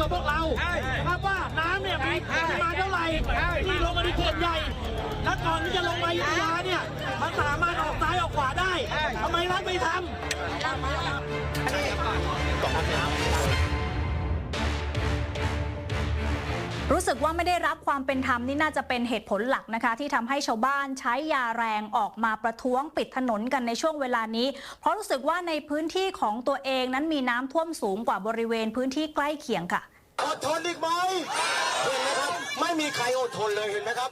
กว่าพวกเราครับว่าน้ำเนี่ยมีปริมาณเท่าไหร่ที่ลงมาในเขื่อนใหญ่แล้วก่อนที่จะลงมาอยุธยาเนี่ย รู้สึกว่าไม่ได้รับความเป็นธรรมนี่น่าจะเป็นเหตุผลหลักนะคะ ที่ทำให้ชาวบ้านใช้ยาแรงออกมาประท้วงปิดถนนกันในช่วงเวลานี้ เพราะรู้สึกว่าในพื้นที่ของตัวเองนั้นมีน้ำท่วมสูงกว่าบริเวณพื้นที่ใกล้เคียงค่ะ อดทนอีกไหมเห็นไหมครับ ไม่มีใครอดทนเลยเห็นไหมครับ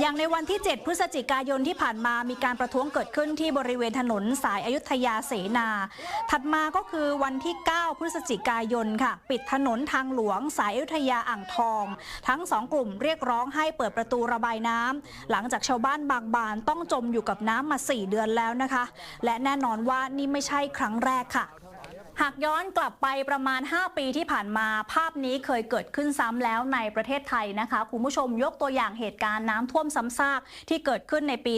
อย่างในวันที่ 7 พฤศจิกายนที่ผ่านมามีการประท้วงเกิดขึ้นที่บริเวณถนนสายอายุธยาเสนา ถัดมาก็คือวันที่ 9 พฤศจิกายนค่ะ ปิดถนนทางหลวงสายอายุธยาอ่างทอง ทั้งสองกลุ่มเรียกร้องให้เปิดประตูระบายน้ำหลังจากชาวบ้านบางบานต้องจมอยู่กับน้ำมา 4 เดือนแล้วนะคะ และแน่นอนว่านี่ไม่ใช่ครั้งแรกค่ะ หากย้อนกลับไปประมาณ 5 ปีที่ผ่านมา ภาพนี้เคยเกิดขึ้นซ้ำแล้วในประเทศไทยนะคะคุณผู้ชมยกตัวอย่างเหตุการณ์น้ำท่วมซ้ำซากที่เกิดขึ้นในปี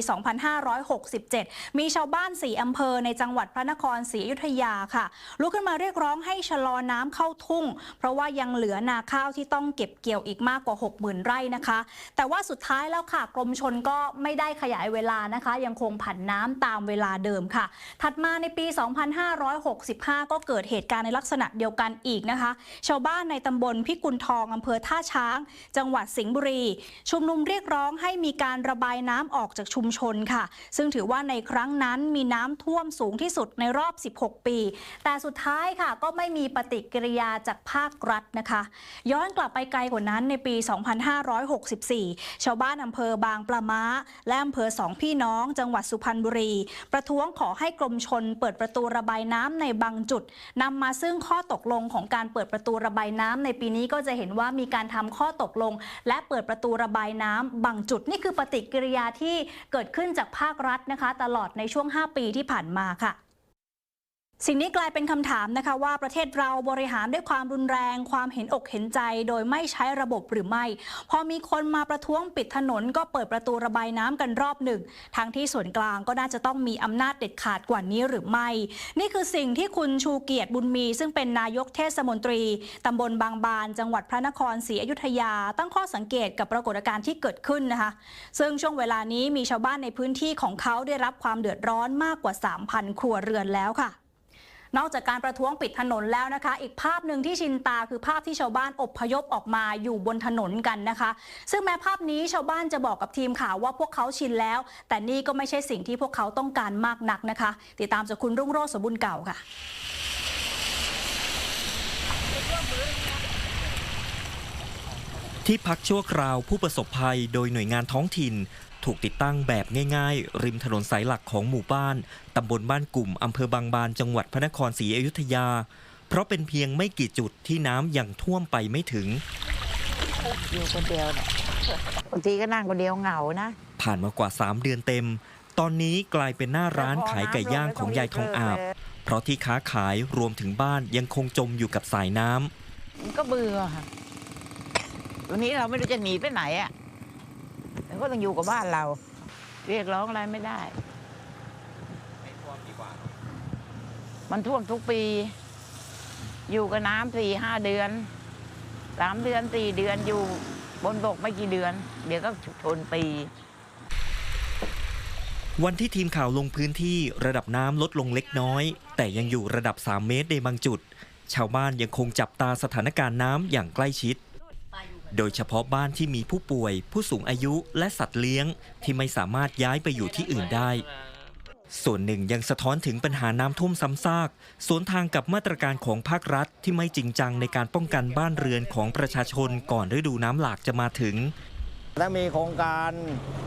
2567 มีชาวบ้าน 4 อำเภอในจังหวัดพระนครศรีอยุธยาค่ะลุกขึ้นมาเรียกร้องให้ชะลอน้ำเข้าทุ่ง เพราะว่ายังเหลือนาข้าวที่ต้องเก็บเกี่ยวอีกมากกว่า 60,000 ไร่นะคะ แต่ว่าสุดท้ายแล้วค่ะกรมชนก็ไม่ได้ขยายเวลานะคะ ยังคงผันน้ำตามเวลาเดิมค่ะ ถัดมาในปี 2565 ก็เเกิดเหตุการณ์ในลักษณะเดียวกันอีกนะคะ ชาวบ้านในตำบลพิกุลทองอำเภอท่าช้าง จังหวัดสิงห์บุรี ชุมนุมเรียกร้องให้มีการระบายน้ำออกจากชุมชนค่ะ ซึ่งถือว่าในครั้งนั้นมีน้ำท่วมสูงที่สุดในรอบ 16 ปี แต่สุดท้ายค่ะก็ไม่มีปฏิกิริยาจากภาครัฐนะคะ ย้อนกลับไปไกลกว่านั้นในปี 2564 ชาวบ้านอำเภอบางปลาม้า และอำเภอสองพี่น้อง จังหวัดสุพรรณบุรี ประท้วงขอให้กรมชนเปิดประตูระบายน้ำในบางจุดนำมาซึ่งข้อตกลงของการเปิดประตูระบายน้ำในปีนี้ก็จะเห็นว่ามีการทำข้อตกลง และเปิดประตูระบายน้ำบางจุดนี่คือปฏิกิริยาที่เกิดขึ้นจากภาครัฐนะคะ ตลอดในช่วง 5 ปีที่ผ่านมาค่ะ สิ่งนี้กลายเป็นคำถามนะคะว่าประเทศเราบริหารด้วยความรุนแรง ความเห็นอกเห็นใจ โดยไม่ใช้ระบบหรือไม่ พอมีคนมาประท้วงปิดถนน ก็เปิดประตูระบายน้ำกันรอบหนึ่งทั้งที่ส่วนกลางก็น่าจะต้องมีอำนาจเด็ดขาดกว่านี้หรือไม่ นี่คือสิ่งที่คุณชูเกียรติบุญมี ซึ่งเป็นนายกเทศมนตรีตำบลบางบาน จังหวัดพระนครศรีอยุธยา ตั้งข้อสังเกตกับปรากฏการณ์ที่เกิดขึ้นนะคะซึ่งช่วงเวลานี้มีชาวบ้านในพื้นที่ของเขาได้รับความเดือดร้อนมากกว่า 3,000 ครัวเรือนแล้วค่ะ นอกจากการประท้วงปิดถนนแล้วนะคะ อีกภาพหนึ่งที่ชินตาคือภาพที่ชาวบ้านอบพยพออกมาอยู่บนถนนกันนะคะ ซึ่งแม้ภาพนี้ชาวบ้านจะบอกกับทีมข่าวว่าพวกเขาชินแล้ว แต่นี่ก็ไม่ใช่สิ่งที่พวกเขาต้องการมากนักนะคะ ติดตามจากคุณรุ่งโรจน์สมบุญเก่าค่ะที่พักชั่วคราวผู้ประสบภัยโดยหน่วยงานท้องถิ่น ถูกติดตั้งแบบง่ายๆ ริมถนนสายหลักของหมู่บ้าน ตำบลบ้านกลุ่ม อำเภอบางบาน จังหวัดพระนครศรีอยุธยา เพราะเป็นเพียงไม่กี่จุดที่น้ำยังท่วมไปไม่ถึง อยู่คนเดียวเนี่ยบางทีก็นั่งคนเดียวเหงานะ ผ่านมากว่า 3 เดือนเต็ม ตอนนี้กลายเป็นหน้าร้านขายไก่ย่างของยายทองอาบ เพราะที่ค้าขายรวมถึงบ้านยังคงจมอยู่กับสายน้ำมันก็เบื่อค่ะวันนี้เราไม่รู้จะหนีไปไหนอะเรา ก็ต้องอยู่กับบ้านเรา เรียกร้องอะไรไม่ได้มันท่วมทุกปี อยู่กับน้ำสี่ห้าเดือนสามเดือนสี่เดือนอยู่บนบกไม่กี่เดือน เดี๋ยวก็ชนปี วันที่ทีมข่าวลงพื้นที่ระดับน้ำลดลงเล็กน้อย แต่ยังอยู่ระดับ 3 เมตรในบางจุด ชาวบ้านยังคงจับตาสถานการณ์น้ำอย่างใกล้ชิด โดยเฉพาะบ้านที่มีผู้ป่วย ผู้สูงอายุและสัตว์เลี้ยง ที่ไม่สามารถย้ายไปอยู่ที่อื่นได้ ส่วนหนึ่งยังสะท้อนถึงปัญหาน้ำท่วมซ้ำซาก สวนทางกับมาตรการของภาครัฐที่ไม่จริงจังในการป้องกันบ้านเรือนของประชาชนก่อนฤดูน้ำหลากจะมาถึง ถ้ามีโครงการ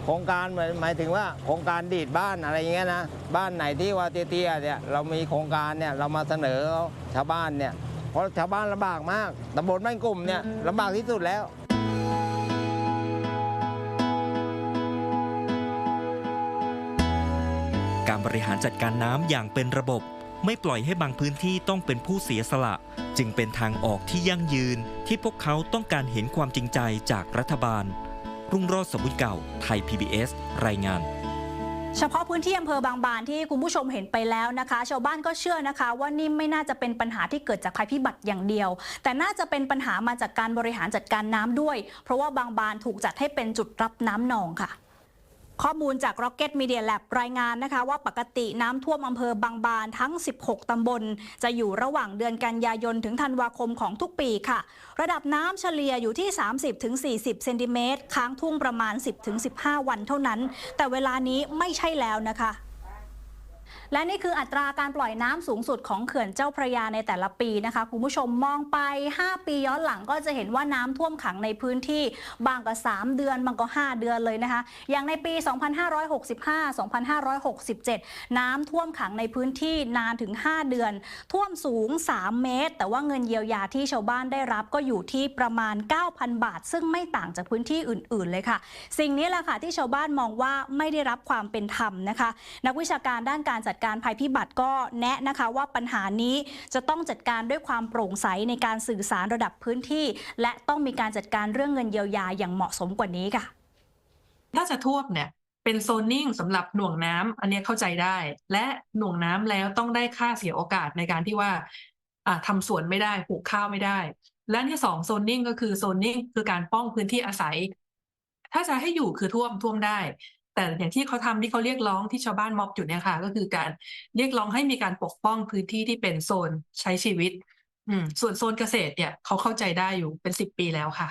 โครงการหมายหมายถึงว่าโครงการดีดบ้านอะไรอย่างเงี้ยนะบ้านไหนที่ว่าเตี้ยๆเนี่ยเรามีโครงการเนี่ยเรามาเสนอชาวบ้านเนี่ย เพราะชาวบ้านลำบากมากตำบลบ้านกลุ่มเนี่ยลำบากที่สุดแล้ว การบริหารจัดการน้ำอย่างเป็นระบบ ไม่ปล่อยให้บางพื้นที่ต้องเป็นผู้เสียสละ จึงเป็นทางออกที่ยั่งยืน ที่พวกเขาต้องการเห็นความจริงใจจากรัฐบาล รุ่งโรจน์สมบุญเก่า ไทย PBS รายงาน เฉพาะพื้นที่อำเภอบางบานที่คุณผู้ชมเห็นไปแล้วนะคะ ชาวบ้านก็เชื่อนะคะ ว่านี่ไม่น่าจะเป็นปัญหาที่เกิดจากภัยพิบัติอย่างเดียว แต่น่าจะเป็นปัญหามาจากการบริหารจัดการน้ำด้วย เพราะว่าบางบานถูกจัดให้เป็นจุดรับน้ำนองค่ะ ข้อมูลจาก Rocket Media Lab รายงานนะคะ ว่าปกติน้ำท่วมอำเภอบางบานทั้ง 16 ตำบล จะอยู่ระหว่างเดือนกันยายนถึงธันวาคมของทุกปีค่ะ ระดับน้ำเฉลี่ยอยู่ที่ 30-40 เซนติเมตรค้างทุ่งประมาณ 10-15 วันเท่านั้น แต่เวลานี้ไม่ใช่แล้วนะคะ และนี่คืออัตราการปล่อยน้ำสูงสุดของเขื่อนเจ้าพระยาในแต่ละปีนะคะ คุณผู้ชมมองไป 5 ปีย้อนหลังก็จะเห็นว่าน้ำท่วมขังในพื้นที่บางก็ 3 เดือนบางก็ 5 เดือนเลยนะคะ อย่างในปี 2565-2567 น้ำท่วมขังในพื้นที่นานถึง 5 เดือน ท่วมสูง 3 เมตร แต่ว่าเงินเยียวยาที่ชาวบ้านได้รับก็อยู่ที่ประมาณ 9,000 บาท ซึ่งไม่ต่างจากพื้นที่อื่น ๆ เลยค่ะ สิ่งนี้แหละค่ะที่ชาวบ้านมองว่าไม่ได้รับความเป็นธรรมนะคะ นักวิชาการด้านการจัดการภัยพิบัติก็แนะนะคะว่าปัญหานี้จะต้องจัดการด้วยความโปร่งใสในการสื่อสารระดับพื้นที่ และต้องมีการจัดการเรื่องเงินเยียวยาอย่างเหมาะสมกว่านี้ค่ะ ถ้าจะท่วมเนี่ยเป็นโซนนิ่งสำหรับหน่วงน้ำอันนี้เข้าใจได้ และหน่วงน้ำแล้วต้องได้ค่าเสียโอกาสในการที่ว่าอ่าทำสวนไม่ได้ปลูกข้าวไม่ได้ และที่สองโซนนิ่งก็คือโซนนิ่งคือการป้องพื้นที่อาศัย ถ้าจะให้อยู่คือท่วมท่วมได้ แต่อย่างที่เขาทำที่เขาเรียกร้องที่ชาวบ้านม็อบอยู่เนี่ยค่ะ ก็คือการเรียกร้องให้มีการปกป้องพื้นที่ที่เป็นโซนใช้ชีวิต อืมส่วนโซนเกษตรเนี่ยเขาเข้าใจได้อยู่เป็นสิบปีแล้วค่ะ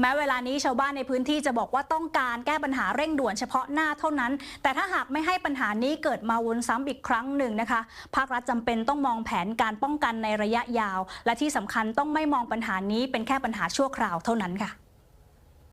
แม้เวลานี้ชาวบ้านในพื้นที่จะบอกว่าต้องการแก้ปัญหาเร่งด่วนเฉพาะหน้าเท่านั้น แต่ถ้าหากไม่ให้ปัญหานี้เกิดมาวนซ้ำอีกครั้งหนึ่งนะคะ ภาครัฐจำเป็นต้องมองแผนการป้องกันในระยะยาว และที่สำคัญต้องไม่มองปัญหานี้เป็นแค่ปัญหาชั่วคราวเท่านั้นค่ะ